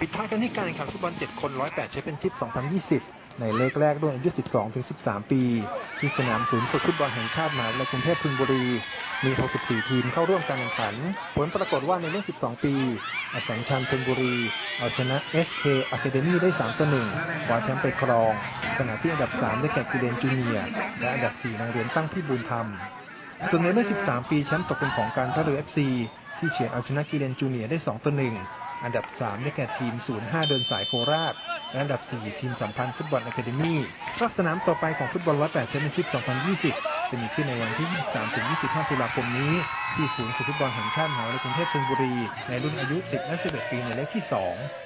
ปิดท้ายกันที่การแข่งขันฟุตบอล7คน108แชมเปี้ยนชิพ 2020 ในเลขแรกรุ่นอายุ 12ถึง13 ปี ที่สนามศูนย์ฝึกฟุตบอลแห่งชาติมหาวิทยาลัยกรุงเทพธนบุรี มี 64 ทีมเข้าร่วมการแข่งขัน ผลปรากฏว่าในรุ่น 12 ปีอสัมชัญธนบุรี เอาชนะ SK Academy ได้3ต่อ1คว้าแชมป์ไปครอง ขณะที่อันดับ 3 ได้แก่กิเลนจูเนียและอันดับ4โรงเรียนตั้งพี่บุญธรรม ส่วนในเมื่อ13 ปีแชมป์ตกเป็นของการท่าเรือ FC ที่เฉียดเอาชนะกิเลนจูเนียได้2ต่อ1 อันดับ 3 ได้แก่ทีม 05 เดินสายโคราช และอันดับ 4 ทีมสัมพันธ์ฟุตบอลอะคาเดมี่รอบสนามต่อไปของฟุตบอลร้อยแชมเปี้ยนชิพ 2020 จะมีขึ้นในวันที่ 23 ถึง 25 ตุลาคมนี้ ที่ศูนย์ฟุตบอลแห่งชาติมหาวิทยาลัยกรุงเทพธนบุรี ในรุ่นอายุ 10 และ 11 ปีในเลขที่ 2